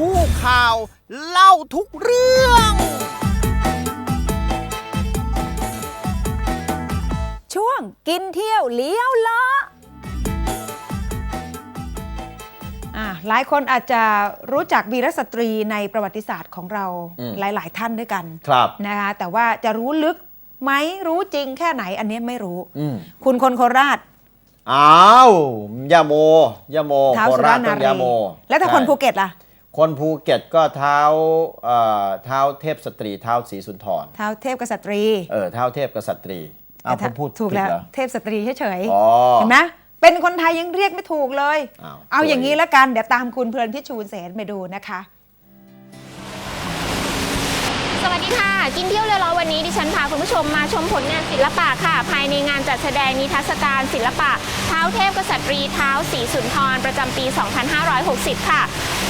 ผู้ข่าว เล่าทุกเรื่อง ช่วงกินเที่ยวเลี้ยวเลาะอะหลายคนอาจจะรู้จักวีรสตรีในประวัติศาสตร์ของเราอืม หลาย ๆ ท่านด้วยกันครับ นะคะแต่ว่าจะรู้ลึกไหมรู้จริงแค่ไหนอันเนี้ยไม่รู้ อืมคุณคนโคราชอ้าวยาโมยาโมเท้าโคสุราราชนาต้องรียาโมแล้วถ้าคนใช่ภูเก็ตล่ะ คนภูเก็ตก็เท้าเอ่อเท้าเทพสตรีเท้าศรีสุนทรเท้าเทพกษัตรีเออเท้าเทพกษัตรีอ้าวผมพูดถูกผิดแล้วเหรอ เทพสตรีเฉยอ๋อๆเห็นไหมเป็นคนไทยยังเรียกไม่ถูกเลย อ้าวเอาสวยอย่างนี้แล้วกันเดี๋ยวตามคุณเพลินพิชูลเสนไปดูนะคะ สวัสดีค่ะ กินเที่ยวเรือร้อวันนี้ดิฉันพาคุณผู้ชมมาชมผลงานศิลปะค่ะ ภายในงานจัดแสดงนิทรรศการศิลปะเท้าเทพกษัตรีเท้าสีสุนทรประจำปี 2560 ค่ะ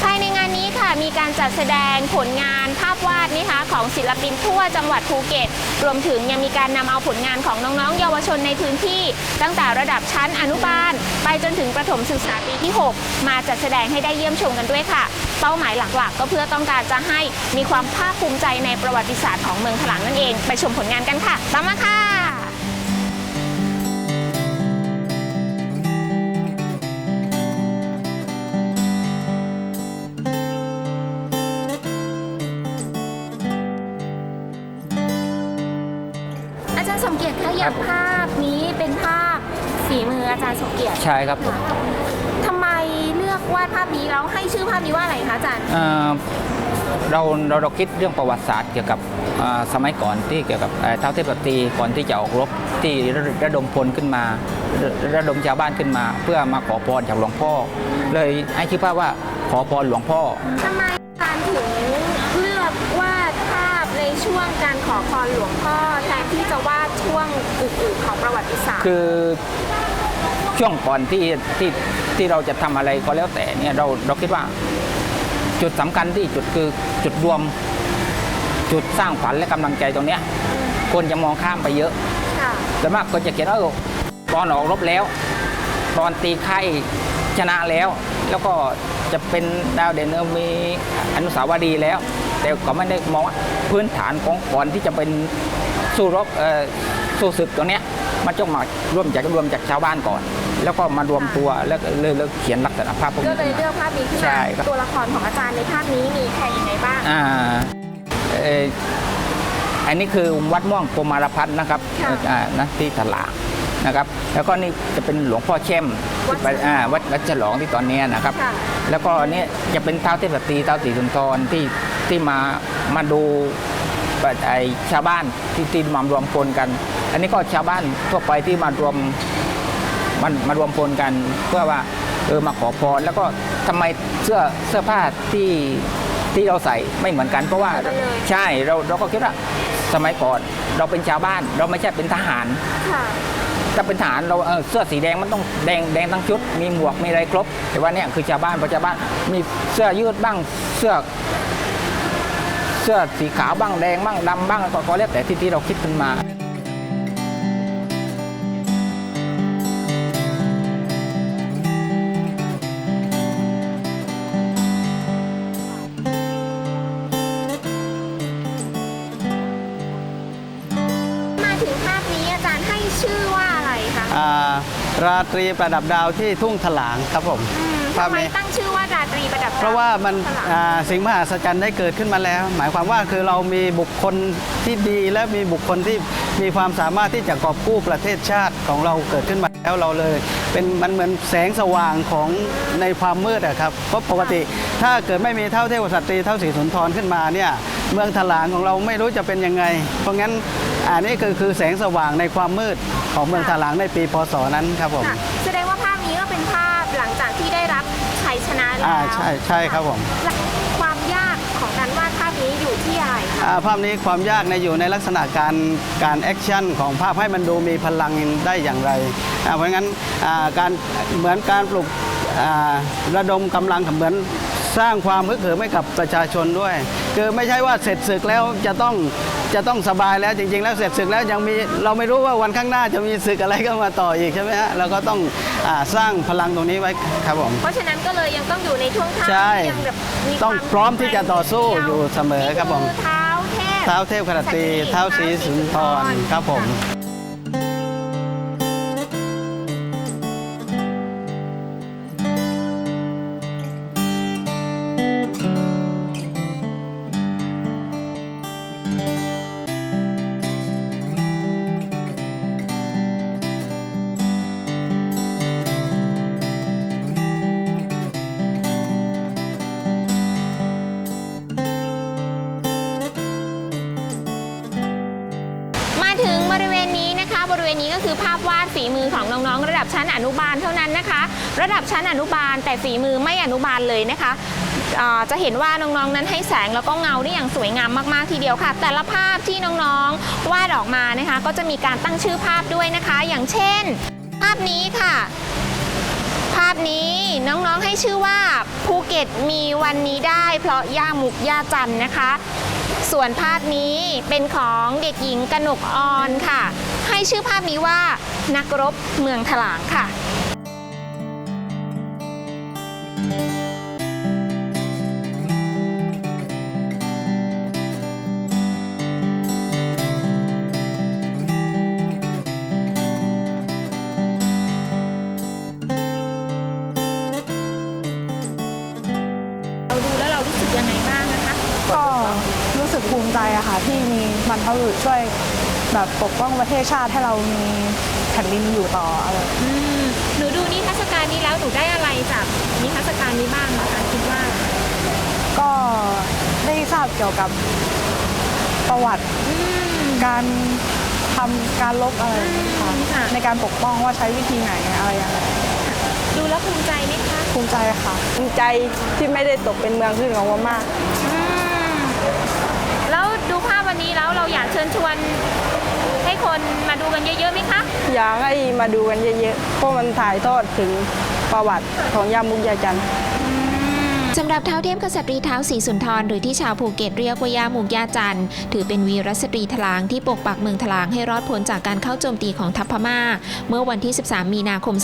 ภายในงานนี้ค่ะมีการจัดแสดงผลงานภาพวาดนะคะของศิลปินทั่วจังหวัดภูเก็ต รวมถึงยังมีการนำเอาผลงานของน้องๆ เยาวชนในพื้นที่ ตั้งแต่ระดับชั้นอนุบาล ไปจนถึงประถมศึกษาปีที่ 6 มาจัดแสดงให้ได้เยี่ยมชมกันด้วยค่ะ เป้าหมายหลักๆ ก็เพื่อต้องการจะให้มีความภาคภูมิใจในประวัติศาสตร์ของเมืองถลางนั่นเอง ไปชมผลงานกันค่ะตามมาค่ะ มเกียรติคะอย่างภาพนี้เป็นภาพฝีมืออาจารย์สมเกียรติใช่ครับผมทำไมเลือกวาดภาพนี้แล้วให้ชื่อภาพนี้ว่าอะไรคะอาจารย์ เอ่อเราเราเราคิดเรื่องประวัติศาสตร์เกี่ยวกับอ่าสมัยก่อนที่เกี่ยวกับเอ่อเท้าเทพสตรีก่อนที่จะออกรบที่ระระดมพลขึ้นมาระระดมชาวบ้านขึ้นมา เพื่อมาขอพรจากหลวงพ่อ เลยให้ชื่อภาพว่าขอพรหลวงพ่อ ทำไมอาจารย์ถึงเลือกวาดภาพในช่วงการข อพรหลวงพ่อแทนที่จะวาดช่วงอื่นๆของประวัติศาสตร์ คือช่วงก่อนที่ที่ที่เราจะทำอะไรก็แล้วแต่เนี่ยเราเราคิดว่า จุดสำคัญที่จุดคือจุดรวม จุดสร้างฝันและกำลังใจตรงเนี้ยคนจะมองข้ามไปเยอะค่ะส่วนมากคนจะเขียนว่าเออตอนออกรบแล้ว ตอนตีไข่ชนะแล้ว แล้วก็จะเป็นดาวเด่นเออมีอนุสาวรีย์แล้ว แต่ก็ไม่ได้มองว่าพื้นฐานของก่อนที่จะเป็นสู้รบเอ่อสู้ศึกตัวเนี้ยมันต้องมาร่วมจากรวมจากชาวบ้านก่อน แล้วก็มารวมตัวแล้วก็เลยเลยเขียนลักษณะภาพพวกก็นี้เลยขึ้นเลืมาอกภาพนี้ขึ้นใช่มาครับตัวละครของอาจารย์ในภาพนี้มีใครยังไงบ้างอ่าเอ่ออันนี้คือวัดม่วงโกมารพัฒน์นะครับค่ะอ่านะที่ตลาดนะครับ แล้วก็นี่จะเป็นหลวงพ่อเข้มวัดที่ไปอ่าวัดวัดฉลองที่ตอนเนี้ยนะครับค่ะแล้วก็เนี่ยจะเป็นเท้าเทพสตรีเท้าสีสุนทรที่ ที่มามาดูแบบไอชาวบ้านที่ที่มารวมพลกัน อันนี้ก็ชาวบ้านทั่วไปที่มารวมมันมารวมพลกัน เพื่อว่าเออมาขอพรแล้วก็ทำไมเสื้อเสื้อผ้าที่ที่เราใส่ไม่เหมือนกันเพราะว่าเหมือนกันเลยใช่เราเราก็คิดว่าสมัยก่อนเราเป็นชาวบ้าน เราไม่ใช่เป็นทหารค่ะถ้าเป็นทหารเราเออเสื้อสีแดงมันต้องแดงแดงทั้งชุด มีหมวกมีอะไรครบ แต่ว่าเนี่ยคือชาวบ้านเพราะชาวบ้านมีเสื้อยืดบ้างเสื้อ เสื้อสีขาวบ้างแดงบ้างดำบ้างก็ก็แล้วแต่ที่ที่เราคิดขึ้นมามาถึงภาพนี้อาจารย์ให้ชื่อว่าอะไรคะอ่าราตรีประดับดาวที่ทุ่งถลางครับผมอืม ภาพทำไมนี้ ตั้งชื่อว่าราตรีประดับดเพราะว่ามันฉลามอ่าสิ่งมหัศจรรย์ได้เกิดขึ้นมาแล้ว หมายความว่าคือเรามีบุคคลที่ดีและมีบุคคลที่มีความสามารถที่จะกอบกู้ประเทศชาติของเราเกิดขึ้นมาแล้วเราเลย เป็นมันเหมือนแสงสว่างของในความมืดอะครับเพราะปกติ ถ้าเกิดไม่มีเท่าเทพสตรีเท่าสีสุนทรขึ้นมาเนี่ยเมืองถลางของเราไม่รู้จะเป็นยังไง เพราะงั้นอันนี้คือคือแสงสว่างในความมืดของเมืองถลางในปีพศนั้นครับผม ค่ะ อ่าใช่ใช่ครับผม และความยากของการวาดภาพนี้อยู่ที่อะไรคะอ่าภาพนี้ความยากในยอยู่ในลักษณะการการแอคชั่นของภาพให้มันดูมีพลังได้อย่างไรอ่าเพราะงั้นอ่าการเหมือนการปลุกอ่าระดมกำลังเหมือนสร้างความฮึกเหิมให้กับประชาชนด้วย คือไม่ใช่ว่าเสร็จศึกแล้วจะต้องจะต้องสบายแล้วจริง ๆ แล้วเสร็จศึกแล้วยังมีเราไม่รู้ว่าวันข้างหน้าจะมีศึกอะไรก็มาต่ออีกใช่ไหมฮะเราก็ต้อง อ่าสร้างพลังตรงนี้ไว้ครับผม เพราะฉะนั้นก็เลยยังต้องอยู่ในช่วงท่าใช่ที่ยังแบบมีต้องความพร้อมที่จะต่อสู้อยู่เสมอครับผม นี่อเท้าเทพเท้าเทพขนาตรีเท้าสีสุนทรครับผมม วณนี้ก็คือภาพวาดฝีมือของน้องๆ ระดับชั้นอนุบาลเท่านั้นนะคะ ระดับชั้นอนุบาลแต่ฝีมือไม่อนุบาลเลยนะคะจะเห็นว่าน้องๆ นั้นให้แสงแล้วก็เงาได้อย่างสวยงามมากๆทีเดียวค่ะ แต่ละภาพที่น้องๆวาดออกมานะคะ ก็จะมีการตั้งชื่อภาพด้วยนะคะ อย่างเช่น ภาพนี้ค่ะ ภาพนี้น้องๆให้ชื่อว่าภูเก็ตมีวันนี้ได้ เพราะย่ามุกย่าจันนะคะ ส่วนภาพนี้เป็นของเด็กหญิงกนกออนค่ะ ให้ชื่อภาพนี้ว่า นักรบเมืองถลางค่ะเราดูแล้วเรารู้สึกยังไงบ้างนะคะก็รู้สึกภูมิใจอะค่ะที่มีบรรพบุรุษช่วย แบบปกป้องประเทศชาติให้เรามีแผ่นดินอยู่ต่ออะไรอืมหนูดูนิทรรศการนี้แล้วหนูได้อะไรจากนิทรรศการนี้บ้างนะคะคิดว่า ก็ได้ทราบเกี่ยวกับประวัติอืม การทำการลบอะไรอย่างเงี้ยค่ะค่ะ ในการปกป้องว่าใช้วิธีไหนอะไรยังไงดูแล้วภูมิใจไหมคะภูมิใจค่ะ ภูมิใจที่ไม่ได้ตกเป็นเมืองขึ้นของพม่า อืมแล้วดูภาพวันนี้แล้วเราอยากเชิญชวนให้ คนมาดูกันเยอะๆไหมคะอยากให้มาดูกันเยอะๆเพราะมันถ่ายทอดถึงประวัติของยามุกยาจันทร์ สำหรับเท้าเทพกษัตรีเท้าศรีสุนทรหรือที่ชาวภูเก็ตเรียกว่าย่ามุกย่าจันทร์ถือเป็นวีรสตรีทลางที่ปกปักเมืองทลางให้รอดพ้นจากการเข้าโจมตีของทัพพม่า เมื่อวันที่ 13 มีนาคม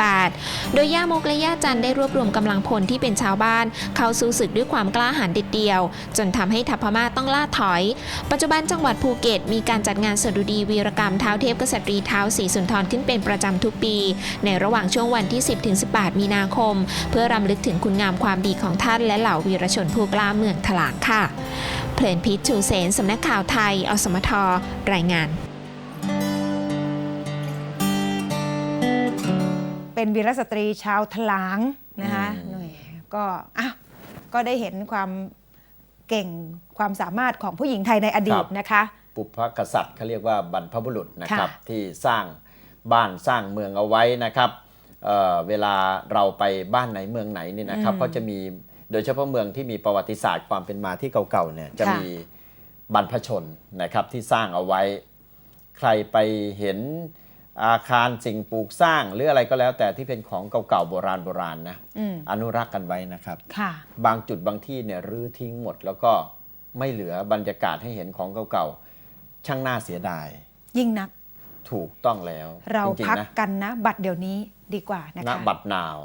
2328 โดยย่ามุกและย่าจันทร์ได้รวบรวมกำลังพลที่เป็นชาวบ้าน เข้าสู้ศึกด้วยความกล้าหาญเด็ดเดียว จนทำให้ทัพพม่าต้องล่าถอย ปัจจุบันจังหวัดภูเก็ตมีการจัดงานสดุดีวีรกรรมเท้าเทพกษัตรีเท้าศรีสุนทรขึ้นเป็นประจำทุกปี ในระหว่างช่วงวันที่ 10-18 มีนาคม เพื่อรำลึกถึงคุณงามความดีของท่านและเหล่าวีรชนผู้กล้าเมืองถลางค่ะ เพลินพิษชูเสนสำนักข่าวไทย อสมทรายงานเป็นวีรสตรีชาวถลางนะคะอืมหน่อยก็อะก็ได้เห็นความเก่งความสามารถของผู้หญิงไทยในอดีตนะคะ ปุพพกษัตริย์เขาเรียกว่าบรรพบุรุษนะครับค่ะที่สร้างบ้านสร้างเมืองเอาไว้นะครับ เอ่อเวลาเราไปบ้านไหนเมืองไหนนี่นะครับอืมก็จะมีโดยเฉพาะเมืองที่มีประวัติศาสตร์ความเป็นมาที่เก่าๆเนี่ยจะค่ะมีบรรพชนนะครับที่สร้างเอาไว้ ใครไปเห็นอาคารสิ่งปลูกสร้าง หรืออะไรก็แล้วแต่ที่เป็นของเก่าๆโบราณโบราณนะอืมอนุรักษ์กันไว้นะครับค่ะบางจุดบางที่เนี่ยรื้อทิ้งหมด แล้วก็ไม่เหลือบรรยากาศให้เห็นของเก่าๆช่างน่าเสียดาย ยิ่งนักถูกต้องแล้ว เราจริงพักๆนะกันนะ บัตรเดี๋ยวนี้ ดีกว่านะณคะบัตรนาว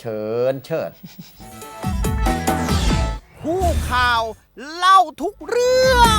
เชิญเชิดผู้ข่าวเล่าทุกเรื่อง